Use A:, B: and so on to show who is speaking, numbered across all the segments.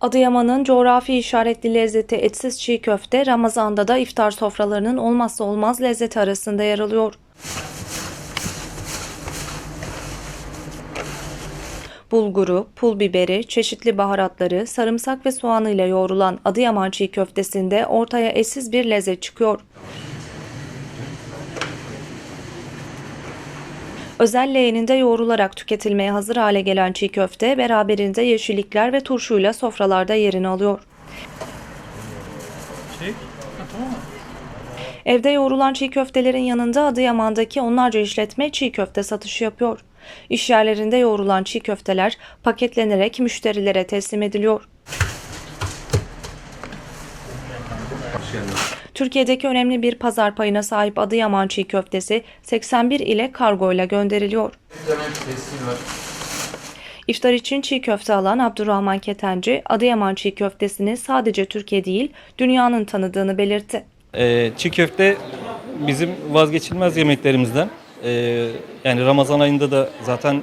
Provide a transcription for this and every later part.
A: Adıyaman'ın coğrafi işaretli lezzeti etsiz çiğ köfte Ramazan'da da iftar sofralarının olmazsa olmaz lezzeti arasında yer alıyor. Bulguru, pul biberi, çeşitli baharatları, sarımsak ve soğanıyla yoğrulan Adıyaman çiğ köftesinde ortaya eşsiz bir lezzet çıkıyor. Özel leğeninde yoğrularak tüketilmeye hazır hale gelen çiğ köfte beraberinde yeşillikler ve turşuyla sofralarda yerini alıyor. Evde yoğrulan çiğ köftelerin yanında Adıyaman'daki onlarca işletme çiğ köfte satışı yapıyor. İş yerlerinde yoğrulan çiğ köfteler paketlenerek müşterilere teslim ediliyor. Türkiye'deki önemli bir pazar payına sahip Adıyaman çiğ köftesi 81 ile kargo ile gönderiliyor. İftar için çiğ köfte alan Abdurrahman Ketenci, Adıyaman çiğ köftesini sadece Türkiye değil, dünyanın tanıdığını belirtti.
B: Ee, çiğ köfte bizim vazgeçilmez yemeklerimizden. Ee, yani Ramazan ayında da zaten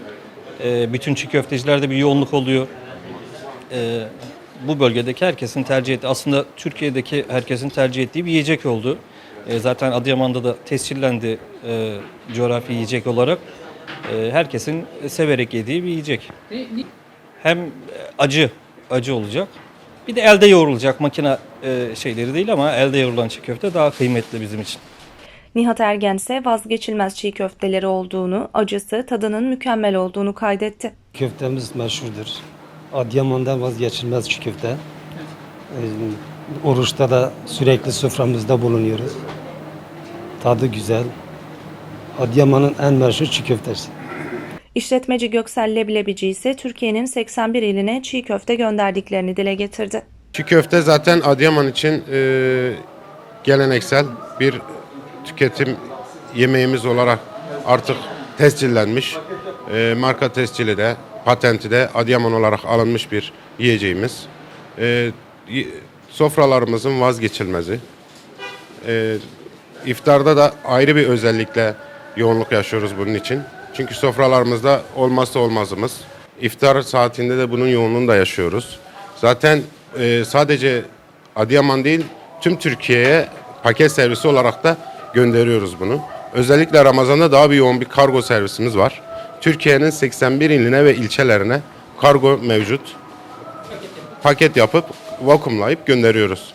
B: e, bütün çiğ köftecilerde bir yoğunluk oluyor. Ee, bu bölgedeki herkesin tercih ettiği, aslında Türkiye'deki herkesin tercih ettiği bir yiyecek oldu. Ee, zaten Adıyaman'da da tescillendi e, coğrafi yiyecek olarak. Ee, herkesin severek yediği bir yiyecek. Hem acı, acı olacak. Bir de elde yoğrulacak makine e, şeyleri değil ama elde yoğrulan çiğ köfte daha kıymetli bizim için.
A: Nihat Ergen ise vazgeçilmez çiğ köfteleri olduğunu, acısı, tadının mükemmel olduğunu kaydetti.
C: Köftemiz meşhurdur. Adıyaman'dan vazgeçilmez çiğ köfte. Ee, oruçta da sürekli soframızda bulunuyoruz. Tadı güzel. Adıyaman'ın en meşhur çiğ köftesi.
A: İşletmeci Göksel Leblebici ise Türkiye'nin 81 iline çiğ köfte gönderdiklerini dile getirdi.
D: Çiğ köfte zaten Adıyaman için e, geleneksel bir tüketim yemeğimiz olarak artık tescillenmiş. E, marka tescili de, patenti de Adıyaman olarak alınmış bir yiyeceğimiz. E, sofralarımızın vazgeçilmezi. E, iftarda da ayrı bir özellikle yoğunluk yaşıyoruz bunun için. Çünkü sofralarımızda olmazsa olmazımız. İftar saatinde de bunun yoğunluğunu da yaşıyoruz. Zaten e, sadece Adıyaman değil tüm Türkiye'ye paket servisi olarak da gönderiyoruz bunu. Özellikle Ramazan'da daha bir yoğun bir kargo servisimiz var. Türkiye'nin 81 iline ve ilçelerine kargo mevcut. Paket yapıp vakumlayıp gönderiyoruz.